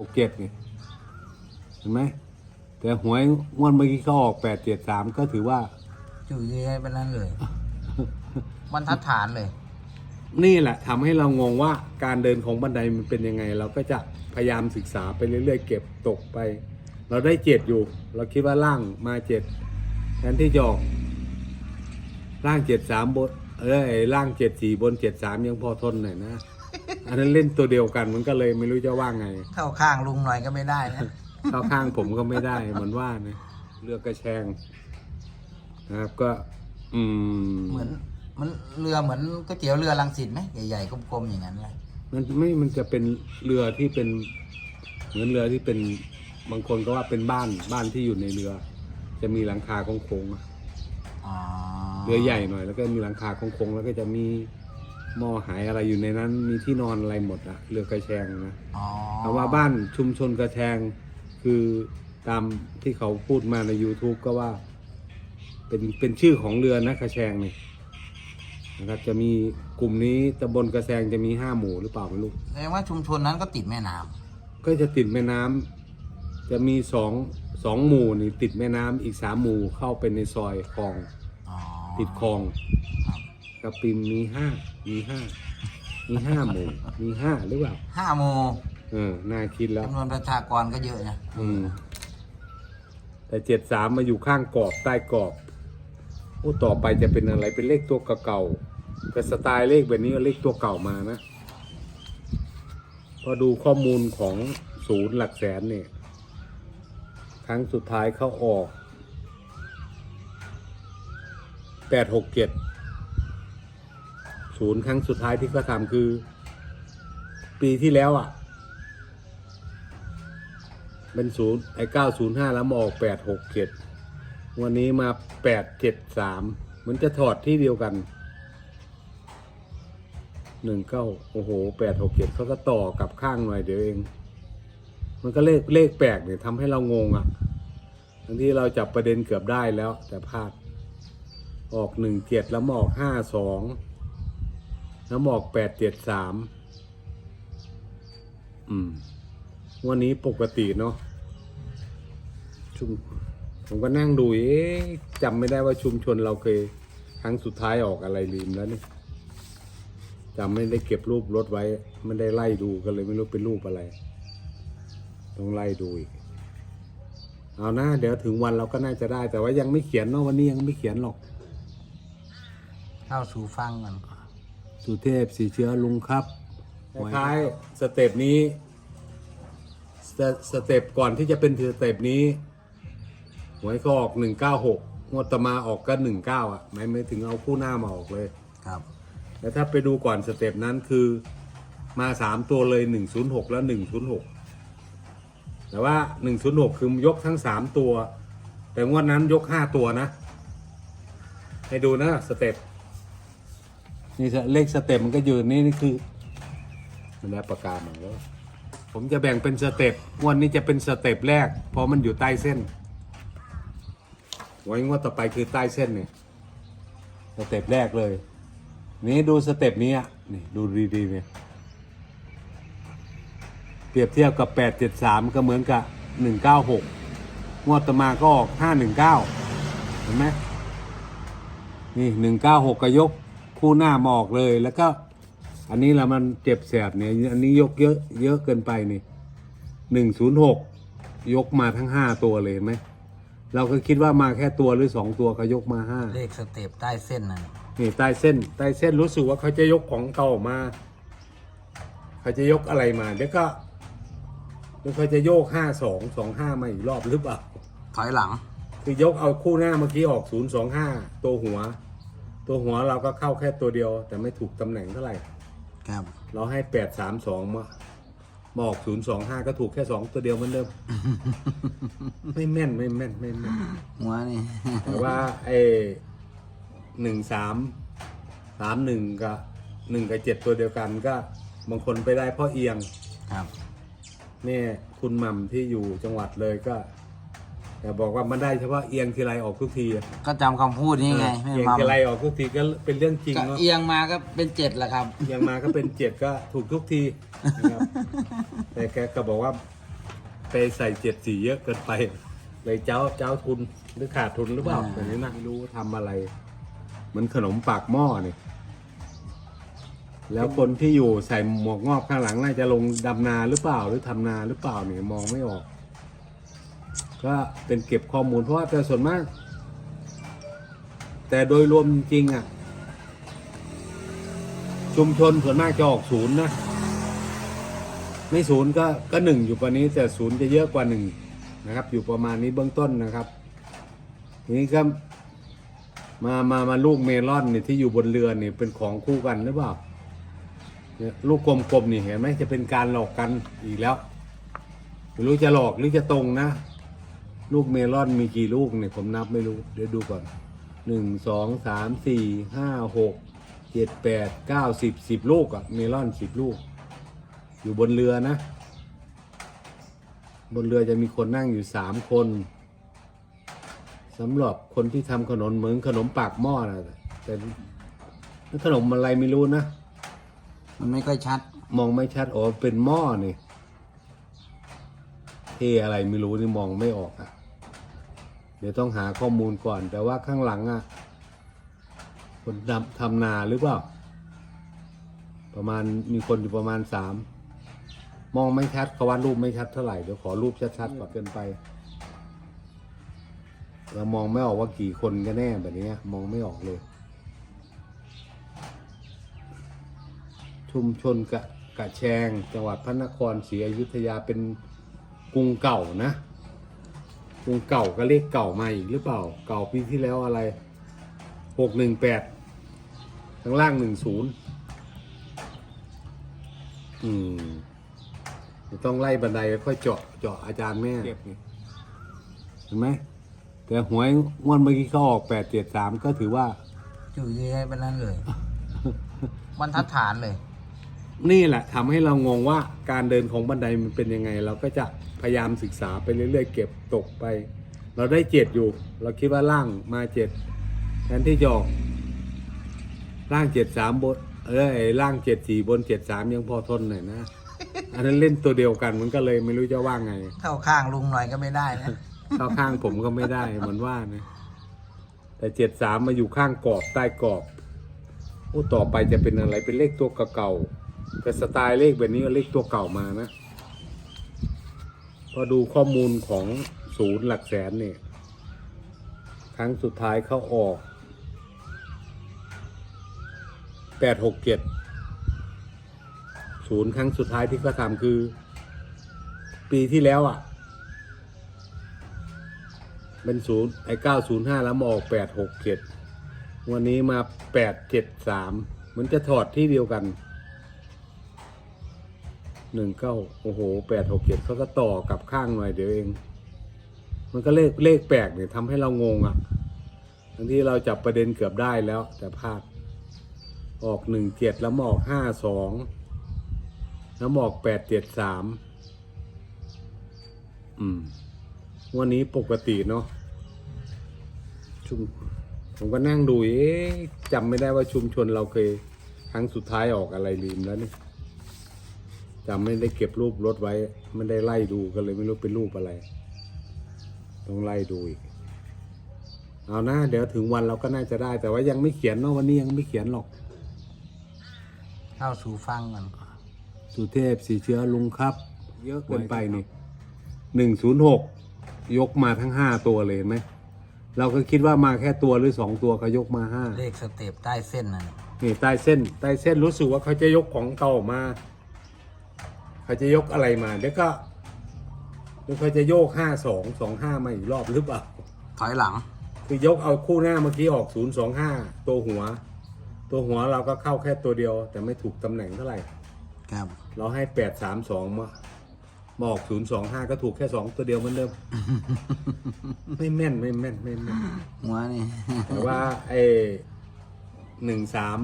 หกเจ็ดนี่เห็นไหมแต่หวยงวดเมื่อกี้เขาออกแปดเจ็ดสามก็ถือว่า จุยให้ไปนั้นเลย บรรทัดฐานเลย นี่แหละทำให้เรางงว่าการเดินของบันไดมันเป็นยังไง เราก็จะพยายามศึกษาไปเรื่อยๆ เก็บตกไป เราได้เจ็ดอยู่ เราคิดว่าล่างมาเจ็ดแทนที่จะออกล่างเจ็ดสามบนเออไอ้ล่างเจ็ดสี่บนเจ็ดสามยังพอทนหน่อยนะ อันนั้นเล่นตัวเดียวกันมันก็เลยไม่รู้จะว่าไง เข้าข้างลุงหน่อยก็ไม่ได้นะ เข้าข้างผมก็ไม่ได้เหมือนว่านะเลือกกระแชงนะครับก็ อืมเหมือนมันเรือเหมือนก๋วยเตี๋ยวเรือลังสิตไหมใหญ่ๆกลมๆอย่างนั้นเลยมันไม่มันจะเป็นเรือที่เป็น เหมือนเรือที่เป็นบางคนก็ว่าเป็นบ้านบ้านที่อยู่ในเรือ จะมีหลังคาโค้งๆอะ อ๋อเรือใหญ่หน่อยแล้วก็มีหลังคาโค้งๆแล้วก็จะมี หม้อหายอะไรอยู่ในนั้น มีที่นอนอะไรหมดอะเรือกระแชงนะอ๋อคำว่าบ้านชุมชนกระแชง คือตามที่เขาพูดมาใน YouTube ก็ว่า เป็นเป็นชื่อของเรือนะกระแชงนี่นะครับจะมีกลุ่มนี้ตำบลกระแชงจะมีห้าหมู่หรือเปล่าไม่รู้แสดงว่าชุมชนนั้นก็ติดแม่น้ำก็จะติดแม่น้ำจะมีสองสองหมู่นี่ติดแม่น้ำอีกสามหมู่เข้าไปในซอยคลอง อ๋อติดคลอง ครับ กระปิมมีห้ามีห้ามีห้าหมู่มีห้าหรือเปล่าห้าโมงเออน่าคิดแล้ว จำนวนประชากรก็เยอะนะอืม แต่เจ็ดสามมาอยู่ข้างกรอบใต้กรอบโอ้ต่อไปจะเป็นอะไรเป็นเลขตัวเก่าๆแต่สไตล์เลขแบบนี้ก็เลขตัวเก่ามานะ พอดูข้อมูลของศูนย์หลักแสนเนี่ย ครั้งสุดท้ายเขาออกแปดหกเจ็ด ศูนย์ครั้งสุดท้ายที่เขาทำคือ ปีที่แล้วอะ เป็นศูนย์ไอ้เก้าศูนย์ห้าแล้วมาออกแปดหกเจ็ดวันนี้มาแปดเจ็ดสามมือนจะถอดที่เดียวกันหนึ่งเก้าโอ้โหแปดหกเจ็ดเขาก็ต่อกับข้างหน่อยเดี๋ยวเอง มันก็เลขเลขแปลกเนี่ยทำให้เรางงอะทั้งที่เราจับประเด็นเกือบได้แล้ว แต่พลาด ออกหนึ่งเจ็ดแล้วมาออกห้าสอง แล้วมออกแปดเจ็ดสามอืม วันนี้ปกติเนาะชุมผมก็นั่งดูเอ๊ะจำไม่ได้ว่าชุมชนเราเคย ครั้งสุดท้ายออกอะไรลืมแล้วนี่จำไม่ได้เก็บรูปรถไว้ ไม่ได้ไล่ดูก็เลยไม่รู้เป็นรูปอะไร ต้องไล่ดูอีก เอานะเดี๋ยวถึงวันเราก็น่าจะได้ แต่ว่ายังไม่เขียนเนาะวันนี้ยังไม่เขียนหรอก เข้าสู่ฟังกัน สุเทพสีเชื้อลุงครับท้ายสเต็ปนี้สสเต็ปก่อนที่จะเป็นสเต็ปนี้หวยก็ออกหนึ่งเก้าหกงวดต่อมาออกก็หนึ่งเก้าอะไม่ไม่ถึงเอาคู่หน้ามาออกเลย ครับแล้วถ้าไปดูก่อนสเต็ปนั้นคือมาสามตัวเลยหนึ่งศูนย์หกแล้วหนึ่งศูนย์หกแต่ว่าหนึ่งศูนย์หกคือยกทั้งสามตัว แต่งวดนั้นยกห้าตัวนะ ให้ดูนะสเต็ป นี่เลขสเต็ปมันก็อยู่นี่นี่คือมันได้ประกาศมาแล้ว ผมจะแบ่งเป็นสเต็ปงวดนี้จะเป็นสเต็ปแรก เพราะมันอยู่ใต้เส้นไว้งวดต่อไปคือใต้เส้นเนี่ยสเต็ปแรกเลย นี่ดูสเต็ปนี้อะนี่ดูดีๆเนี่ยเปรียบเทียบกับ 873 ก็เหมือนกับ 196 งวดต่อมาก็ออก 519 เห็นไหมนี่ 196 ก็ยก คู่หน้ามาออกเลยแล้วก็ อันนี้ละมันเจ็บแสบเนี่ยอันนี้ยกเยอะเยอะเกินไปนี่106ยกมาทั้ง5ตัวเลยเห็นไหมเราก็คิดว่ามาแค่ตัวหรือ2ตัวเขายกมา5เลขสเต็ปใต้เส้นนั่นนี่ใต้เส้นใต้เส้นรู้สึกว่าเขาจะยกของเก่าออกมา เขาจะยกอะไรมาเดี๋ยวก็เดี๋ยวเขาจะโยกห้าสองสองห้ามาอีกรอบหรือเปล่าถอยหลัง คือยกเอาคู่หน้าเมื่อกี้ออกศูนย์สองห้าตัวหัว ตัวหัวเราก็เข้าแค่ตัวเดียว แต่ไม่ถูกตำแหน่งเท่าไหร่ ครับเราให้แปดสามสองมามาออกศูนย์สองห้าก็ถูกแค่สองตัวเดียวเหมือนเดิม ไม่แม่นไม่แม่นไม่แม่น หัวนี่ แต่ว่าไอ้หนึ่งสามสามหนึ่งกับหนึ่งกับเจ็ดตัวเดียวกันก็บางคนไปได้เพ่อเอียง ครับ เนี่ยคุณหม่ำที่อยู่จังหวัดเลยก็ แต่บอกว่ามันได้เฉพาะเอียงทีไรออกทุกทีอะก็จำคำพูดนี้ไงไม่เอียงมัมทีไรออกทุกทีก็เป็นเรื่องจริงก็เนาะเอียงมาก็เป็นเจ็ดแหละครับ เอียงมาก็เป็นเจ็ดก็ถูกทุกทีนะครับแต่แกก็บอกว่าไปใส่เจ็ดสีเยอะเกินไป เลยเจ้าเจ้าทุนหรือขาดทุนหรือเปล่าอ่าแต่นี้นะไม่รู้ทำอะไรเหมือนขนมปากหม้อนี่แล้วคนที่อยู่ใส่หมวกงอบข้างหลังน่าจะลงดำนาหรือเปล่าหรือทำนาหรือเปล่าเนี่ยมองไม่ออก ก็เป็นเก็บข้อมูลเพราะว่าแต่ส่วนมาก แต่โดยรวมจริงๆอะ ชุมชนส่วนมากจะออกศูนย์นะ ไม่ศูนย์ก็ก็หนึ่งอยู่กว่านี้ แต่ศูนย์จะเยอะกว่าหนึ่งนะครับ อยู่ประมาณนี้เบื้องต้นนะครับทีนี้ก็มามามาลูกเมลอนเนี่ยที่อยู่บนเรือเนี่ยเป็นของคู่กันหรือเปล่าลูกกลมๆนี่เห็นไหมจะเป็นการหลอกกันอีกแล้ว ไม่รู้จะหลอกหรือจะตรงนะ ลูกเมลอนมีกี่ลูกเนี่ยผมนับไม่รู้ เดี๋ยวดูก่อนหนึ่งสองสามสี่ห้าหกเจ็ดแปดเก้าสิบสิบลูกอะเมลอนสิบลูก อยู่บนเรือนะ บนเรือจะมีคนนั่งอยู่สามคนสำหรับคนที่ทำขนมเหมือนขนมปากหม้อนะแต่ขนมอะไรไม่รู้นะ มันไม่ค่อยชัด มองไม่ชัดอ๋อเป็นหม้อนี่เทอะไรไม่รู้นี่มองไม่ออกอะ่ะ เดี๋ยวต้องหาข้อมูลก่อน แต่ว่าข้างหลังอะ่ะคนทำทำนาหรือเปล่า ประมาณมีคนอยู่ประมาณสามมองไม่ชัดเขาวาดรูปไม่ชัดเท่าไหร่เดี๋ยวขอรูปชัดๆก่อนเกินไปเรามองไม่ออกว่ากี่คนกันแน่แบบนี้มองไม่ออกเลย ชุมชนกะกะแชง จังหวัดพระนครศรีอยุธยาเป็นกรุงเก่านะ กรุงเก่าก็เลขเก่ามาอีกหรือเปล่า เก่าปีที่แล้วอะไรหกหนึ่งแปดข้างล่างหนึ่งศูนย์อืมเดี๋ยวต้องไล่บันไดค่อยเจาะเจาะอาจารย์แม่เเห็นไหมแต่หวยงวดเมื่อกี้เขาออกแปดเจ็ดสามก็ถือว่าจุยให้เป็นนั้นเลย บรรทัดฐานเลย นี่แหละทำให้เรางงว่าการเดินของบันไดมันเป็นยังไง เราก็จะพยายามศึกษาไปเรื่อยๆ เก็บตกไป เราได้เจ็ดอยู่ เราคิดว่าล่างมาเจ็ดแทนที่จะออกล่างเจ็ดสามบนเออไอ้ล่างเจ็ดสี่บนเจ็ดสามยังพอทนหน่อยนะ อันนั้นเล่นตัวเดียวกันมันก็เลยไม่รู้จะว่าไง เข้าข้างลุงหน่อยก็ไม่ได้นะ เข้าข้างผมก็ไม่ได้เหมือนว่านะ แต่เจ็ดสามมาอยู่ข้างกรอบใต้กรอบโอ้ต่อไปจะเป็นอะไรเป็นเลขตัวเก่าๆ แต่สไตล์เลขแบบนี้เลขตัวเก่ามานะ พอดูข้อมูลของศูนย์หลักแสนเนี่ย ครั้งสุดท้ายเขาออกแปดหกเจ็ดศูนย์ครั้งสุดท้ายที่เขาทำคือ ปีที่แล้วอะ เป็นศูนย์ไอ้เก้าศูนย์ห้าแล้วมาออกแปดหกเจ็ดวันนี้มาแปดเจ็ดสามมันจะถอดที่เดียวกัน หนึ่งเก้าโอ้โหแปดหกเจ็ดเขาก็ต่อกับข้างหน่อยเดี๋ยวเอง มันก็เลขเลขแปลกเนี่ยทำให้เรางงอะทั้งที่เราจับประเด็นเกือบได้แล้ว แต่พลาด ออกหนึ่งเจ็ดแล้วหมอกห้าสองแล้วหมออกแปดเจ็ดสามอืม วันนี้ปกติเนาะชุมผมก็นั่งดูเอ๊ะจำไม่ได้ว่าชุมชนเราเคย ครั้งสุดท้ายออกอะไรลืมแล้วนี่ จำไม่ได้เก็บรูปรถไว้ ไม่ได้ไล่ดูก็เลยไม่รู้เป็นรูปอะไร ต้องไล่ดูอีก เอานะเดี๋ยวถึงวันเราก็น่าจะได้ แต่ว่ายังไม่เขียนเนาะวันนี้ยังไม่เขียนหรอก เข้าสู่ฟังกันสุเทพสีเชื้อลุงครับ เยอะเกินไปนี่หนึ่งศูนย์หกยกมาทั้งห้าตัวเลยเห็นไหมเราก็คิดว่ามาแค่ตัวหรือสองตัวเขายกมาห้าเลขสเต็ปใต้เส้นนั่นนี่ใต้เส้นใต้เส้นรู้สึกว่าเขาจะยกของเก่ามา เขาจะยกอะไรมาเดี๋ยวก็เดี๋ยวเขาจะโยกห้าสองสองห้ามาอีกรอบหรือเปล่า ถอยหลัง คือยกเอาคู่หน้าเมื่อกี้ออกศูนย์สองห้าตัวหัว ตัวหัวเราก็เข้าแค่ตัวเดียว แต่ไม่ถูกตำแหน่งเท่าไหร่ ครับ เราให้แปดสามสองมามาออกศูนย์สองห้าก็ถูกแค่สองตัวเดียวเหมือนเดิม ไม่แม่นไม่แม่นไม่แม่นหัวนี่ แต่ว่าไอ้หนึ่งสาม